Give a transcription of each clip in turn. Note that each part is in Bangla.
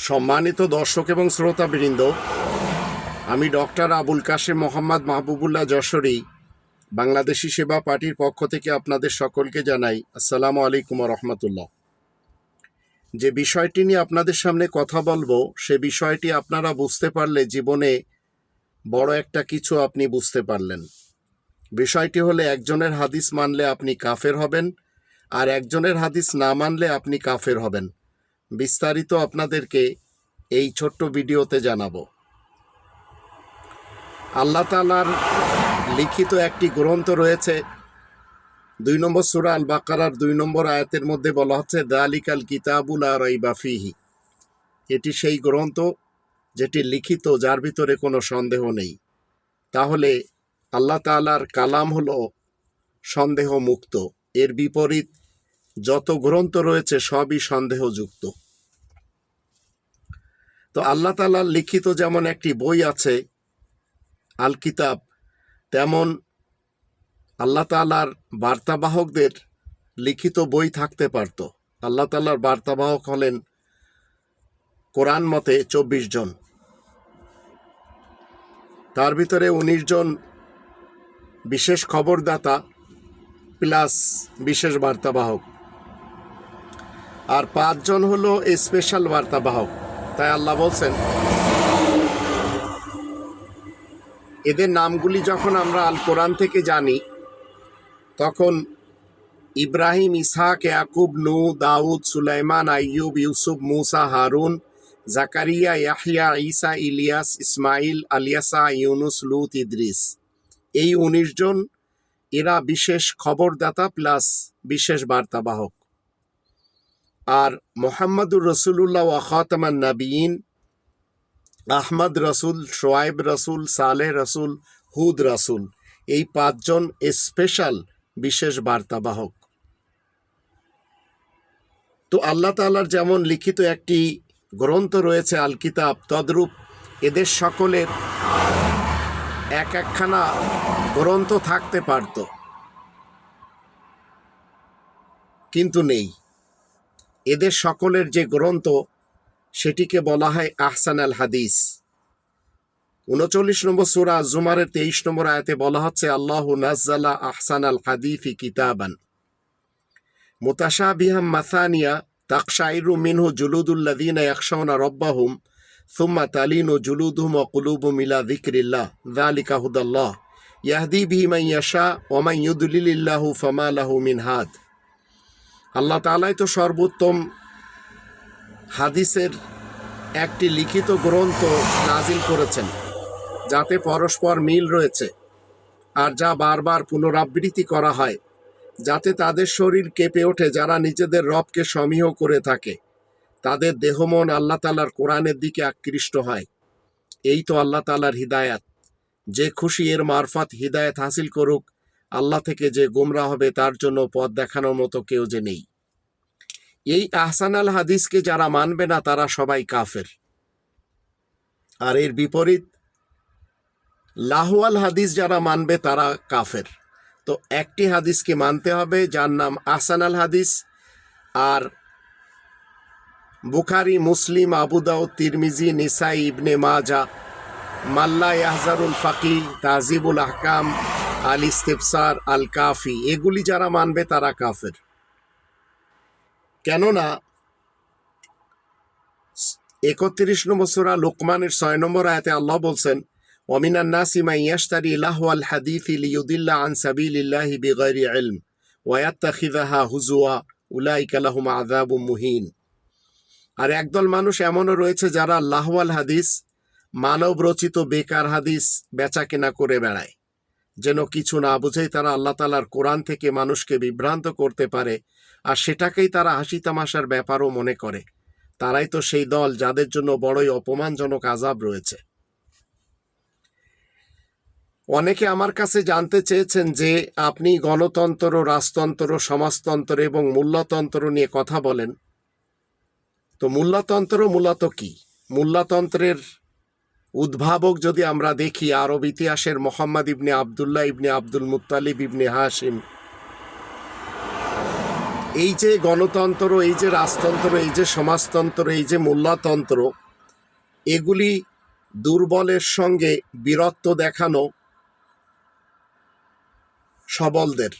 সম্মানিত দর্শক এবং শ্রোতাবৃন্দ, আমি ডক্টর আবুল কাশেম মোহাম্মদ মাহবুবুল্লাহ যশোরী বাংলাদেশি সেবা পার্টির পক্ষ থেকে আপনাদের সকলকে জানাই আসসালামু আলাইকুম রহমতুল্লাহ। যে বিষয়টি নিয়ে আপনাদের সামনে কথা বলব, সে বিষয়টি আপনারা বুঝতে পারলে জীবনে বড় একটা কিছু আপনি বুঝতে পারলেন। বিষয়টি হলে, একজনের হাদিস মানলে আপনি কাফের হবেন আর একজনের হাদিস না মানলে আপনি কাফের হবেন। বিস্তারিত আপনাদেরকে এই ছোট্ট ভিডিওতে জানাব। আল্লাহ তালার লিখিত একটি গ্রন্থ রয়েছে। দুই নম্বর সুরা আল বাকারার দুই নম্বর আয়াতের মধ্যে বলা হচ্ছে, দালিকাল কিতাবুল আর ফিহি। এটি সেই গ্রন্থ যেটি লিখিত, যার ভিতরে কোনো সন্দেহ নেই। তাহলে আল্লাহ তালার কালাম হলো সন্দেহ মুক্ত এর বিপরীত যত গ্রন্থ রয়েছে, সবই সন্দেহযুক্ত। তো আল্লাহ তালার লিখিত যেমন একটি বই আছে আল কিতাব তেমন আল্লাহ তালার বার্তাবাহকদের লিখিত বই থাকতে পারত। আল্লাহ তালার বার্তাবাহক হলেন কোরআন মতে চব্বিশ জন। তার ভিতরে উনিশ জন বিশেষ খবরদাতা প্লাস বিশেষ বার্তাবাহক। আর পাঁচজন হলো স্পেশাল বার্তাবাহক। তাই আল্লাহ বলছেন, এদের নামগুলি যখন আমরা আল কোরআন থেকে জানি, তখন ইব্রাহিম, ইসহাক, ইয়াকুব নু দাউদ, সুলাইমান, আইয়ুব, ইউসুফ, মুসা, হারুন, জাকারিয়া ইয়াহিয়া ইসা ইলিয়াস ইসমাইল আলিয়াসা, ইউনুস, লুত, ইদ্রিস। এই উনিশ জন, এরা বিশেষ খবরদাতা প্লাস বিশেষ বার্তাবাহক। আর মোহাম্মদুর রসুল্লাহ ওয়াখাতামান নাবিয়িন, আহমদ রসুল শোয়েব রসুল, সালেহ রসুল, হুদ রসুল। এই পাঁচজন স্পেশাল বিশেষ বার্তাবাহক। তো আল্লাহ তালার যেমন লিখিত একটি গ্রন্থ রয়েছে আল কিতাব তদ্রূপ এদের সকলের এক একখানা গ্রন্থ থাকতে পারত। কিন্তু নেই। এদের সকলের যে গ্রন্থ, সেটিকে বলা হয় আহসান আল হাদিস। উনচল্লিশ নম্বর সুরা জুমারের তেইশ নম্বর আয়াতে বলা হচ্ছে, আল্লাহ নাজ্জালা আহসান আল হাদিফি কিতাবান। মুতাশা বিহাম মাসানিয়া তাকশাইরু মিনহু জুলুদুল্লাদিনা ইয়াকশাউনা রব্বাহুম, সুম্মা তালিনু জুলুদুহুম ওয়া কুলুবুহুম ইলা যিকরিল্লাহ। যালিকা হুদাল্লাহ। ইয়াহদি বিহি মান ইয়াশা ওয়া মান ইউদলিলিল্লাহু ফামা লাহু মিন হাদ আল্লাহ তাআলাই তো সর্বোত্তম হাদিসের একটি লিখিত গ্রন্থ নাজিল করেছেন, যাতে পরস্পর মিল রয়েছে আর যা বারবার পুনরাবৃত্তি করা হয়, যাতে তাদের শরীর কেঁপে ওঠে, যারা নিজেদের রবকে সমীহ করে থাকে। তাদের দেহমন আল্লাহ তালার কোরআনের দিকে আকৃষ্ট হয়। এই তো আল্লাহ তালার হিদায়াত। যে খুশি এর মারফত হিদায়াত হাসিল করুক আল্লাহ থেকে যে গোমরা হবে, তার জন্য পথ দেখানোর মতো কেউ যে নেই। এই আহসান আল হাদিসকে যারা মানবে না, তারা সবাই কাফের। আর এর বিপরীত লাহওয়াল হাদিস যারা মানবে, তারা কাফের। তো একটি হাদিসকে মানতে হবে, যার নাম আহসান আল হাদিস আর বুখারি, মুসলিম আবুদাউ তিরমিজি, নিসাই, ইবনে মাজা মাল্লা ইয়াহজারুল ফাকি তাজিবুল আহকাম আল ইস্তেফসার, আল কাফি, এগুলি যারা মানবে তারা কাফের। কেননা, একত্রিশ নম্বর সুরা লোকমানের ছয় নম্বর আয়াতে আল্লাহ বলছেন, ওমিনান নাসি মাই ইয়াশতারি লাহওয়াল হাদিথি লিয়ুদিল্লা আন সাবিলিল্লাহি বিগাইরি ইলম ওয়াত্তাখিযাহা হুজুয়া উলাইকা লাহুম আযাবুম মুহিন। আর একদল মানুষ এমনও রয়েছে যারা লাহওয়াল হাদিস মানব রচিত বেকার হাদিস বেচা কেনা করে বেড়ায়। যেন কিছু না বুঝেই তারা আল্লাহ তালার কোরআন থেকে মানুষকে বিভ্রান্ত করতে পারে আর সেটাকেই তারা হাসি তামাশার ব্যাপারও মনে করে। তারাই তো সেই দল যাদের জন্য বড়ই অপমানজনক আজাব রয়েছে। অনেকে আমার কাছে জানতে চেয়েছেন যে আপনি গণতন্ত্র, রাজতন্ত্র, সমাজতন্ত্র এবং মূল্যতন্ত্র নিয়ে কথা বলেন। তো মূল্যতন্ত্র মূলত কি? মূল্যতন্ত্রের উদ্ভাবক যদি আমরা দেখি, আরব ইতিহাসের Mohammad ibn Abdullah ibn Abdul Muttalib ibn Hashim এই যে গণতন্ত্র, এই যে রাজতন্ত্র, এই যে সমাজতন্ত্র, এই যে মোল্লাতন্ত্র এগুলি দুর্বলের সঙ্গে বীরত্ব দেখানো সবলদের।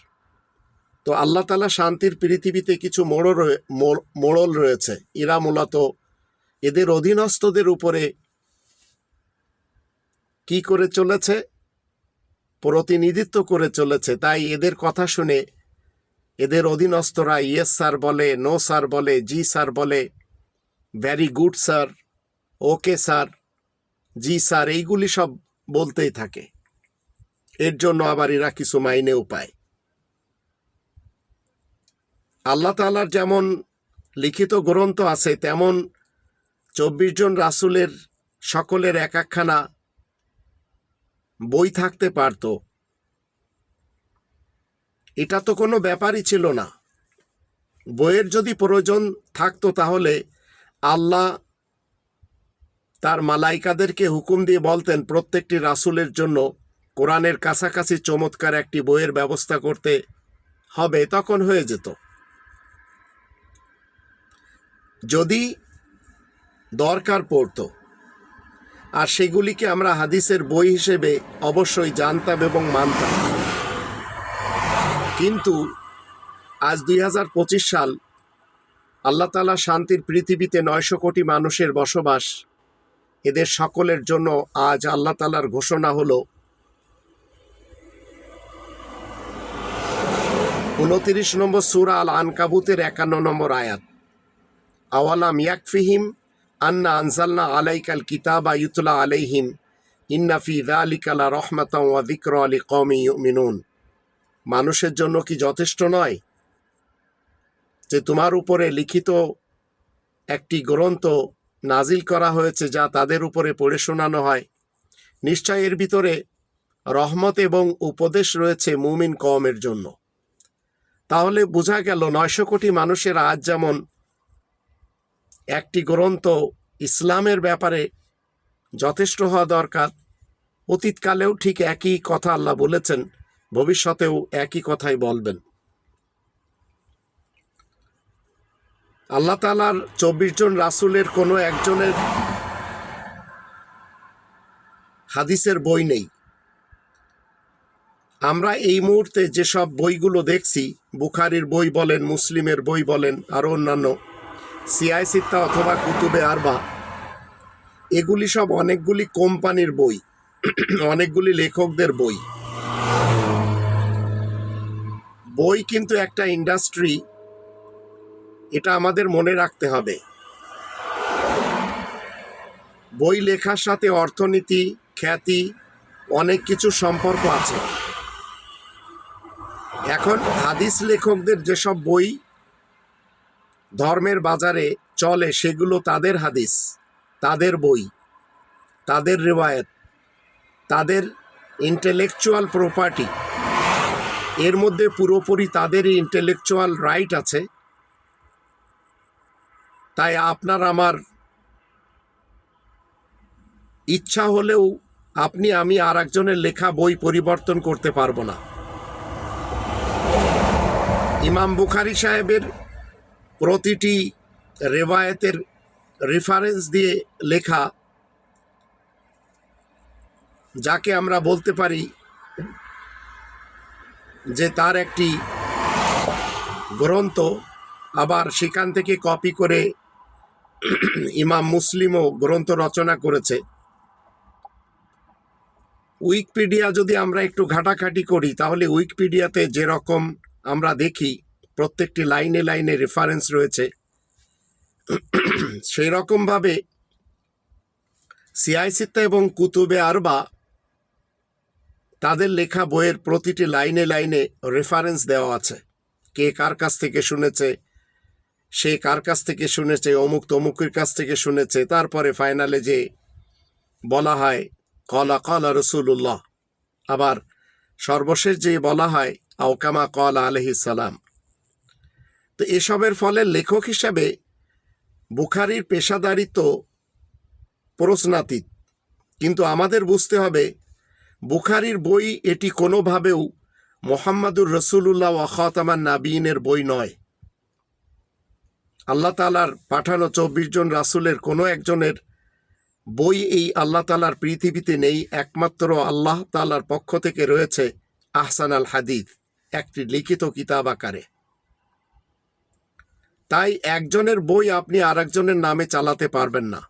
তো আল্লাহ তালা শান্তির পৃথিবীতে কিছু মোড়ল মোড়ল রয়েছে। এরা মূলত এদের অধীনস্থদের উপরে কি করে চলেছে? প্রতিনিধিত্ব করে চলেছে। তাই এদের কথা শুনে এদের অধীনস্থরা, ইয়েস স্যার বলে, নো স্যার বলে, জি স্যার বলে very good sir okay sir জি স্যার এইগুলি সব বলতেই থাকে। এর জন্য আবার এরা কিছু মাইনেও পায়। আল্লাহ তালার যেমন লিখিত গ্রন্থ আছে, তেমন চব্বিশ জন রাসুলের সকলের এক একখানা বই থাকতে পারত। এটা তো কোনো ব্যাপারই ছিল না। বইয়ের যদি প্রয়োজন থাকতো তাহলে আল্লাহ তার মালাইকাদেরকে হুকুম দিয়ে বলতেন, প্রত্যেকটি রাসুলের জন্য কোরআনের কাছাকাছি চমৎকার একটি বইয়ের ব্যবস্থা করতে হবে। তখন হয়ে যেত। যদি দরকার পড়তো আর সেগুলিকে আমরা হাদিসের বই হিসেবে অবশ্যই জানতাম এবং মানতাম। কিন্তু আজ দুই হাজার পঁচিশ সাল আল্লাহ তালা শান্তির পৃথিবীতে নয়শো কোটি মানুষের বসবাস, এদের সকলের জন্য আজ আল্লাহ তালার ঘোষণা হলো উনতিরিশ নম্বর সুরা আল আনকাবুতের একান্ন নম্বর আয়াত। আওয়ালাম ইয়াকফিহিম আন্না আনজালনা আলাইকাল কিতাবা ইউতলা আলাইহিম, ইন্না ফি যালিকা রহমাতাও ওয়া যিকরা লিকওমি ইউমিনুন। মানুষের জন্য কি যথেষ্ট নয় যে তোমার উপরে লিখিত একটি গ্রন্থ নাজিল করা হয়েছে যা তাদের উপরে পড়ে শোনানো হয়? নিশ্চয় এর ভিতরে রহমত এবং উপদেশ রয়েছে মুমিন কমের জন্য। তাহলে বোঝা গেল নয়শো কোটি মানুষের আজ যেমন একটি গ্রন্থ ইসলামের ব্যাপারে যথেষ্ট হওয়া দরকার। অতীতকালেও ঠিক একই কথা আল্লাহ বলেছেন, ভবিষ্যতেও একই কথাই বলবেন। আল্লাহ তালার চব্বিশ জন রাসুলের কোনো একজনের হাদিসের বই নেই। আমরা এই মুহূর্তে যেসব বইগুলো দেখছি, বুখারির বই বলেন, মুসলিমের বই বলেন আরও অন্যান্য সিআই সিত্তা অথবা কুতুবে আরবা এগুলি সব অনেকগুলি কোম্পানির বই, অনেকগুলি লেখকদের বই। বই কিন্তু একটা ইন্ডাস্ট্রি, এটা আমাদের মনে রাখতে হবে। বই লেখার সাথে অর্থনীতি, খ্যাতি, অনেক কিছু সম্পর্ক আছে। এখন হাদিস লেখকদের যেসব বই ধর্মের বাজারে চলে সেগুলো তাদের হাদিস, তাদের বই, তাদের রেওয়ায়ত, তাদের ইন্টেলেকচুয়াল প্রপার্টি এর মধ্যে পুরোপুরি তাদেরই ইন্টেলেকচুয়াল রাইট আছে। তাই আপনার আমার ইচ্ছা হলেও আপনি, আমি আর একজনের লেখা বই পরিবর্তন করতে পারব না। ইমাম বুখারি সাহেবের প্রতিটি রেওয়ায়তের রেফারেন্স দিয়ে লেখা, যাকে আমরা বলতে পারি যে তার একটি গ্রন্থ, আবার সেখান থেকে কপি করে ইমাম মুসলিমও গ্রন্থ রচনা করেছে। উইকিপিডিয়া যদি আমরা একটু ঘাটাঘাটি করি, তাহলে উইকিপিডিয়াতে যেরকম আমরা দেখি প্রত্যেকটি লাইনে লাইনে রেফারেন্স রয়েছে। সেই রকমভাবে সিআইসিত্তা এবং কুতুবে আরবা তাদের লেখা বইয়ের প্রতিটি লাইনে লাইনে রেফারেন্স দেওয়া আছে। কে কার কাছ থেকে শুনেছে, সে কার কাছ থেকে শুনেছে, অমুক তমুকের কাছ থেকে শুনেছে, তারপরে ফাইনালে যে বলা হয়, কলা কলা রসুল্লাহ আবার সর্বশেষ যে বলা হয় আওকামা কলা আলহিসাল্লাম তো এসবের ফলে লেখক হিসাবে বুখারির পেশাদারিত্ব প্রশ্নাতীত। কিন্তু আমাদের বুঝতে হবে, বুখারির বই এটি কোনোভাবেও মোহাম্মদুর রসুল্লাহ ওয়াখাতামান নাবিনের বই নয়। আল্লাহ তালার পাঠানো চব্বিশ জন রাসুলের কোনো একজনের বই এই আল্লাহ তালার পৃথিবীতে নেই, একমাত্র আল্লাহ তালার পক্ষ থেকে রয়েছে আহসান আল হাদিদ একটি লিখিত কিতাব আকারে। তাই একজনের বই আপনি আরেকজনের নামে চালাতে পারবেন না।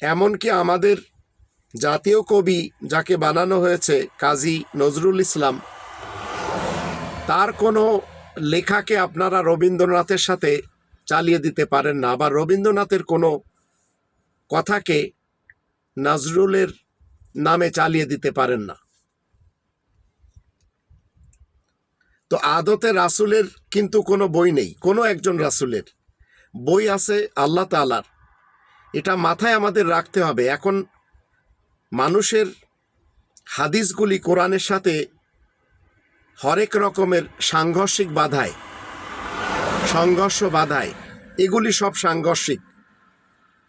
এমনকি আমাদের জাতীয় কবি যাকে বানানো হয়েছে, কাজী নজরুল ইসলাম, তার কোনো লেখাকে আপনারা রবীন্দ্রনাথের সাথে চালিয়ে দিতে পারেন না। আবার রবীন্দ্রনাথের কোনো কথাকে নজরুলের নামে চালিয়ে দিতে পারেন না। তো আদতে রাসুলের কিন্তু কোনো বই নেই, কোনো একজন রাসুলের। বই আছে আল্লাহ তালার এটা মাথায় আমাদের রাখতে হবে। এখন মানুষের হাদিসগুলি কোরআনের সাথে হরেক রকমের সাংঘর্ষিক বাধায়, সংঘর্ষ বাধায়, এগুলি সব সাংঘর্ষিক।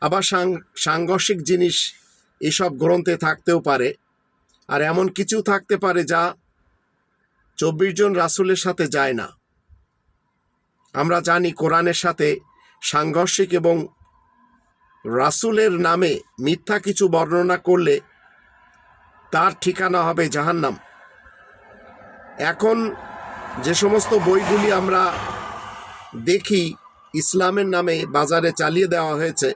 আবার সাং- সাংঘর্ষিক জিনিস এসব গ্রন্থে থাকতেও পারে, আর এমন কিছু থাকতে পারে যা চব্বিশ জন রাসুলের সাথে যায় না। আমরা জানি কোরআনের সাথে সাংঘর্ষিক এবং রাসুলের নামে মিথ্যা কিছু বর্ণনা করলে তার ঠিকানা হবে জাহান্নাম। এখন যে সমস্ত বইগুলি আমরা দেখি ইসলামের নামে বাজারে চালিয়ে দেওয়া হয়েছে,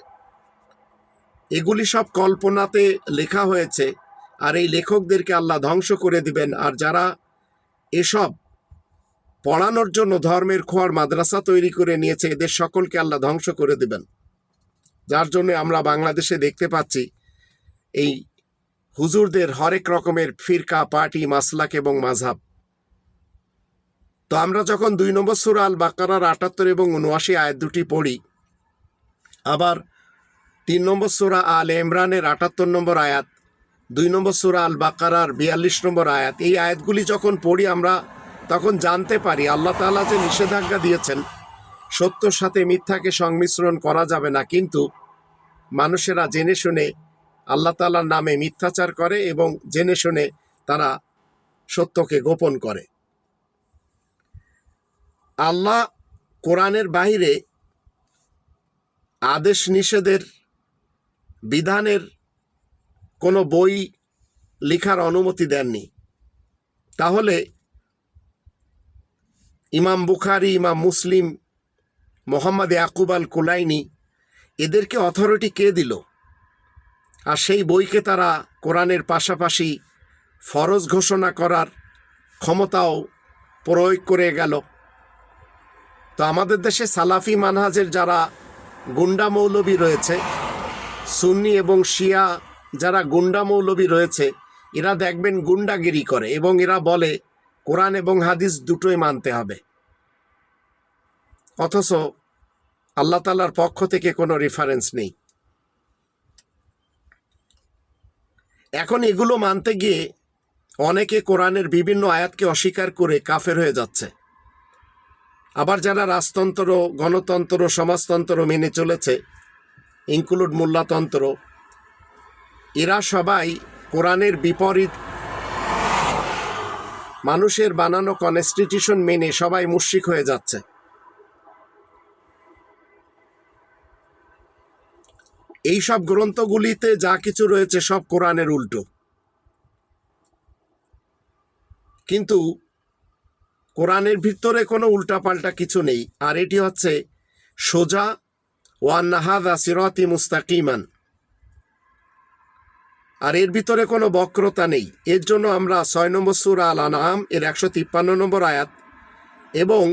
এগুলি সব কল্পনাতে লেখা হয়েছে আর এই লেখকদেরকে আল্লাহ ধ্বংস করে দিবেন। আর যারা এসব পড়ানোর জন্য ধর্মের খোয়ার মাদ্রাসা তৈরি করে নিয়েছে, এদের সকলকে আল্লাহ ধ্বংস করে দেবেন। যার জন্য আমরা বাংলাদেশে দেখতে পাচ্ছি এই হুজুরদের হরেক রকমের ফিরকা, পার্টি, মাসলাক এবং মাঝহাব তো আমরা যখন দুই নম্বর সুরা আল বাকারার আটাত্তর এবং উনআশি আয়াত দুটি পড়ি, আবার তিন নম্বর সুরা আল ইমরানের আটাত্তর নম্বর আয়াত দুই নম্বর সুরা আল বাকারার বিয়াল্লিশ নম্বর আয়াত। এই আয়াতগুলি যখন পড়ি আমরা, তখন জানতে পারি আল্লাহ তাআলা যে নিষেধাজ্ঞা দিয়েছেন, সত্যর সাথে মিথ্যাকে সংমিশ্রণ করা যাবে না। কিন্তু মানুষেরা জেনে শুনে আল্লাহ তাআলার নামে মিথ্যাচার করে এবং জেনে শুনে তারা সত্যকে গোপন করে। আল্লাহ কোরআনের বাইরে আদেশ নিষেধের বিধানের কোনো বই লেখার অনুমতি দেননি। তাহলে ইমাম বুখারি, ইমাম মুসলিম, মোহাম্মদ ইয়াকুব আল কুলাইনি এদেরকে অথরিটি কে দিল? আর সেই বইকে তারা কোরআনের পাশাপাশি ফরজ ঘোষণা করার ক্ষমতাও প্রয়োগ করে গেল। তো আমাদের দেশে সালাফি মানহাজের যারা গুন্ডা মৌলবী রয়েছে, সুন্নি এবং শিয়া যারা গুন্ডা মৌলবী রয়েছে, এরা দেখবেন গুন্ডাগিরি করে এবং এরা বলে, কোরআন এবং হাদিস দুটোই মানতে হবে। অথচ আল্লাহ তালার পক্ষ থেকে কোনো রেফারেন্স নেই। এখন এগুলো মানতে গিয়ে অনেকে কোরআনের বিভিন্ন আয়াতকে অস্বীকার করে কাফের হয়ে যাচ্ছে। আবার যারা রাজতন্ত্র, গণতন্ত্র, সমাজতন্ত্র মেনে চলেছে ইনক্লুড মোল্লাতন্ত্র এরা সবাই কোরআনের বিপরীত। মানুষের বানানো কনস্টিটিউশন মেনে সবাই মুশরিক হয়ে যাচ্ছে। এই সব গ্রন্থগুলিতে যা কিছু রয়েছে সব কোরআনের উল্টো। কিন্তু কোরআনের ভিতরে কোনো উল্টাপাল্টা কিছু নেই, আর এটি হচ্ছে সোজা ওয়ান নাহাদা সিরতি মুস্তাকিমান। আর এর ভিতরে কোনো বক্রতা নেই। এর জন্য আমরা ছয় নম্বর সুরা আল আনাম এর একশো তিপ্পান্ন নম্বর আয়াত এবং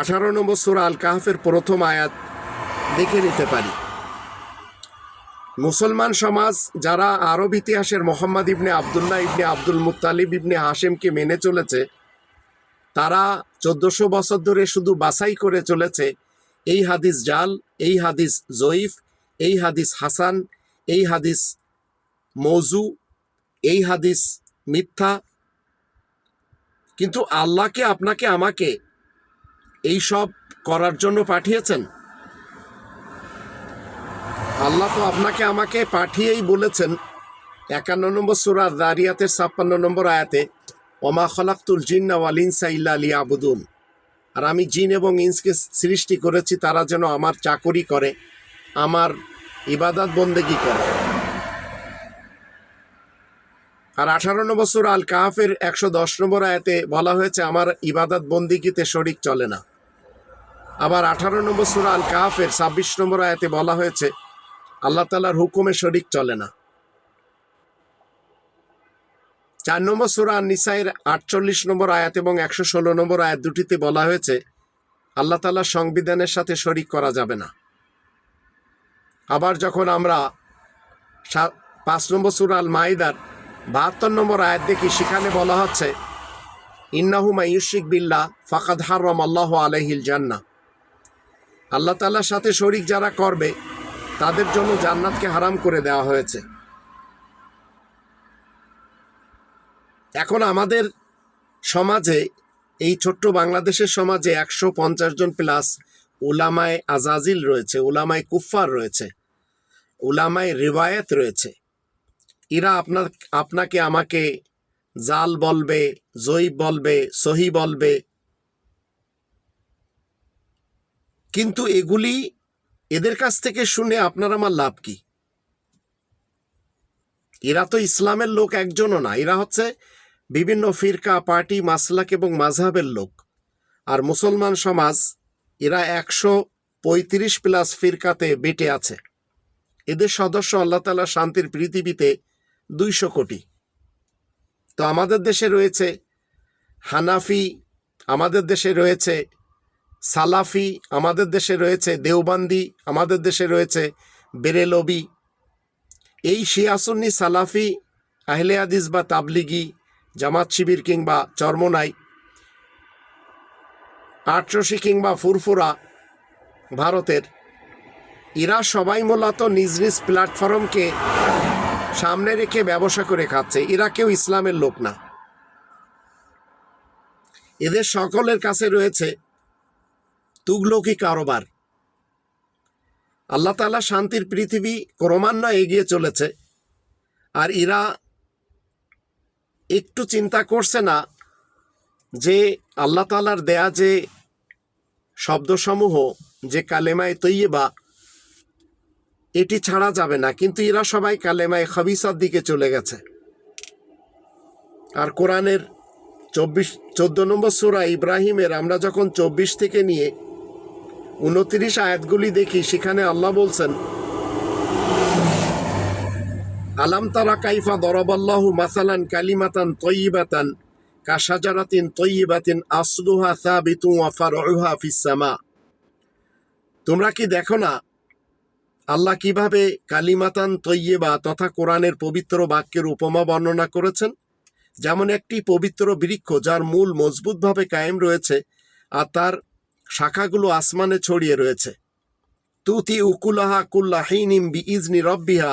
আঠারো নম্বর সুরা আল কাহাফের প্রথম আয়াত দেখে নিতে পারি। মুসলমান সমাজ যারা আরব ইতিহাসের Mohammad ibn Abdullah ibn Abdul Muttalib ibn হাশেমকে মেনে চলেছে, তারা চোদ্দশো বছর ধরে শুধু বাছাই করে চলেছে, এই হাদিস জাল, এই হাদিস জয়ীফ, এই হাদিস হাসান, এই হাদিস মৌজু, এই হাদিস মিথ্যা। কিন্তু আল্লাহকে আপনাকে আমাকে এই সব করার জন্য পাঠিয়েছেন। আল্লাহ তো আপনাকে আমাকে পাঠিয়েই বলেছেন একান্ন নম্বর সুরা দারিয়াতের ছাপ্পান্ন নম্বর আয়াতে, ওমা খলাক্তুল জিন্না ওয়ালিনসা ইল্লা আলী আবুদুন আর আমি জিন এবং ইন্সকে সৃষ্টি করেছি, তারা যেন আমার চাকরি করে, আমার ইবাদত বন্দেগি করে। আর আঠারো নম্বর সুর আল কাহাফের একশো দশ নম্বর আয়াতে বলা হয়েছে, আমার ইবাদত বন্দিগিতে শরিক চলে না। আবার আঠারো নম্বর সুর আল কাহাফের ছাব্বিশ নম্বর আয়াতে বলা হয়েছে, আল্লাহ তালার হুকুমে শরিক চলে না। চার নম্বর সুরা নিসাইয়ের আটচল্লিশ নম্বর আয়াত এবং একশো ষোলো নম্বর আয়াত দুটিতে বলা হয়েছে, আল্লাহ তালার সংবিধানের সাথে শরিক করা যাবে না। আবার যখন আমরা পাঁচ নম্বর সুরা আল মাইদার বাহাত্তর নম্বর আয়াত দেখি সেখানে বলা হচ্ছে, ইন্নাহু মাইয়ুশিক বিল্লাহ, ফাকাদ হারম আল্লাহ আলহিল জান্না আল্লাহ তালার সাথে শরিক যারা করবে, তাদের জন্য জান্নাতকে হারাম করে দেওয়া হয়েছে। এখন আমাদের সমাজে, এই ছোট্ট বাংলাদেশের সমাজে একশো পঞ্চাশ জন প্লাস উলামায় আজাজিল রয়েছে, উলামায় কুফফার রয়েছে, উলামায় রিবায়েত রয়েছে। এরা আপনার, আপনাকে আমাকে জাল বলবে জয়ীব বলবে, সহি বলবে। কিন্তু এগুলি এদের কাছ থেকে শুনে আপনার আমার লাভ কি? এরা তো ইসলামের লোক একজনও না, এরা হচ্ছে বিভিন্ন ফিরকা, পার্টি, মাসলাক এবং মাঝহাবের লোক। আর মুসলমান সমাজ এরা একশো পঁয়ত্রিশ প্লাস ফিরকাতে বেটে আছে। এদের সদস্য আল্লাহ তালা শান্তির পৃথিবীতে দুইশো কোটি। তো আমাদের দেশে রয়েছে হানাফি, আমাদের দেশে রয়েছে সালাফি, আমাদের দেশে রয়েছে দেওবান্দি, আমাদের দেশে রয়েছে বেরেলবি। এই শিয়াসুন্নি সালাফি, আহলে আদিস বা তাবলিগি, জামাত শিবির কিংবা চর্মনাই, আটরশি কিংবা ফুরফুরা ভারতের, এরা সবাই মূলত নিজ নিজ প্ল্যাটফর্মকে সামনে রেখে ব্যবসা করে খাচ্ছে। এরা কেউ ইসলামের লোক না। এদের সকলের কাছে রয়েছে তুগলকি কারোবার। আল্লাহ তালা শান্তির পৃথিবী ক্রমান্বয়ে এগিয়ে চলেছে। আর এরা একটু চিন্তা করছে না যে আল্লাহ তালার দেয়া যে শব্দসমূহ, যে কালেমায় তৈয়বা এটি ছাড়া যাবে না, কিন্তু এরা সবাই কালেমায় খাবিসার দিকে চলে গেছে। আর কোরআনের চব্বিশ, চোদ্দ নম্বর সুরা ইব্রাহিমের আমরা যখন চব্বিশ থেকে নিয়ে উনত্রিশ আয়াতগুলি দেখি, সেখানে আল্লাহ বলছেন, আলাম তারা কাইফা দরবাল্লাহু মাসালান কালিমাতান তয়িবাতান কাশাজারাতিন তয়িবাতিন আসলুহা সাবিতু ওয়া ফারউহা ফিস সামা। তোমরা কি দেখো না আল্লাহ কীভাবে কালিমাতান তৈয়বা তথা কোরআনের পবিত্র বাক্যের উপমা বর্ণনা করেছেন? যেমন একটি পবিত্র বৃক্ষ যার মূল মজবুতভাবে কায়েম রয়েছে আর তার শাখাগুলো আসমানে ছড়িয়ে রয়েছে। তুতি উকুলাহা কুল্লাহিনিম বি ইজনি রব্বিহা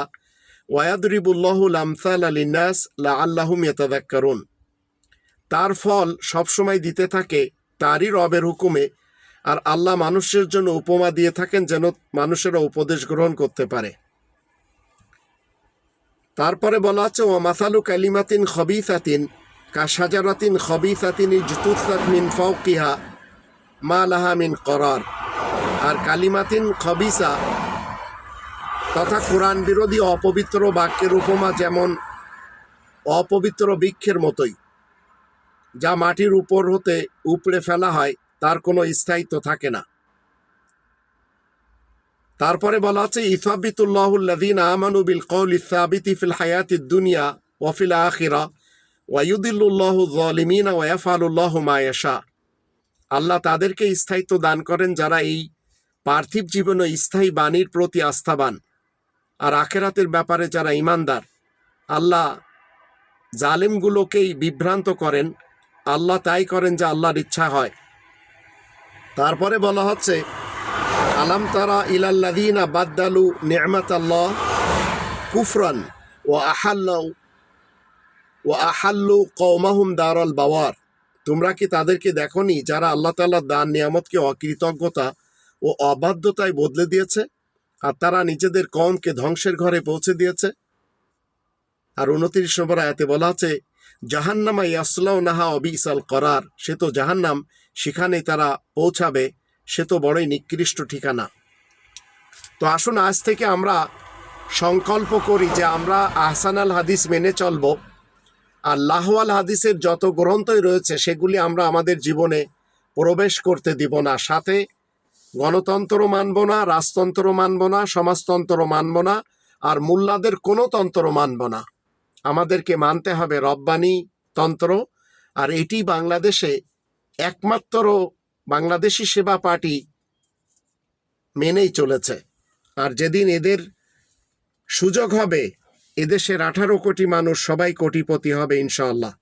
ওয়াদরিবুল্লাহুল আমসাল আলিনাস লা আল্লাহুম ইয়াতাদাক্কারুন তার ফল সবসময় দিতে থাকে তারই রবের হুকুমে আর আল্লাহ মানুষের জন্য উপমা দিয়ে থাকেন যেন মানুষেরা উপদেশ গ্রহণ করতে পারে। তারপরে বলা আছে ও মাসালু কালিমাতিন খবিসাতিন কা সাজারাতিন খবিসাতিন ইজতুসাত মিন ফাওকিহা মা লাহা মিন করার। আর কালিমাতিন খবিসা তথা কোরআন বিরোধী অপবিত্র বাক্যের উপমা যেমন অপবিত্র বৃক্ষের মতোই, যা মাটির উপর হতে উপড়ে ফেলা হয় তার কোনো স্থায়িত্ব থাকে না। তারপরে বলা আছে ইসাবিতুল্লাহুল্লাদিন আমানু বিল ফিল দুনিয়া ওয়াফিল আখিরা ওয়ায়ুদিল্লাহু জলিমিনা ওয়াফালুল্লাহ মায়াশা আল্লাহ তাদেরকে স্থায়িত্ব দান করেন যারা এই পার্থিব জীবনে স্থায়ী বাণীর প্রতি আস্থাবান। আর আখেরাতের ব্যাপারে যারা ইমানদার, আল্লাহ জালেমগুলোকেই বিভ্রান্ত করেন। আল্লাহ তাই করেন যে আল্লাহর ইচ্ছা হয়। তারপরে বলা হচ্ছে, আলাম তারা ইলাল্লাদিনা বাদ্দালু নেমাত আল্লাহ কুফরান ও আহাল্লাউ ও আহাল্লু কৌমাহুম দারল বাওয়ার। তোমরা কি তাদেরকে দেখনি যারা আল্লাহ তাল্লাহ দান, নিয়ামতকে অকৃতজ্ঞতা ও অবাধ্যতায় বদলে দিয়েছে? আর তারা নিজেদের কমকে ধ্বংসের ঘরে পৌঁছে দিয়েছে? আর উনত্রিশ নম্বর আয়াতে বলা আছে জাহান্নামা ইয়াসলাউ নাহা অবিসাল করার, সে তো জাহান্নাম সেখানে তারা পৌঁছাবে, সে তো বড়ই নিকৃষ্ট ঠিকানা। তো আসুন আজ থেকে আমরা সংকল্প করি যে আমরা আহসান আল হাদিস মেনে চলব। আর লাহওয়াল হাদিসের যত গ্রন্থই রয়েছে, সেগুলি আমরা আমাদের জীবনে প্রবেশ করতে দিব না। সাথে গণতন্ত্র মানব না রাজতন্ত্র মানব না সমাজতন্ত্র মানব না, আর মোল্লাদের কোনো তন্ত্র মানব না। আমাদেরকে মানতে হবে রব্বানি তন্ত্র। আর এটি বাংলাদেশে একমাত্র বাংলাদেশি সেবা পার্টি মেনেই চলেছে। আর যেদিন এদের সুযোগ হবে, এদেশের আঠারো কোটি মানুষ সবাই কোটিপতি হবে ইনশাআল্লাহ।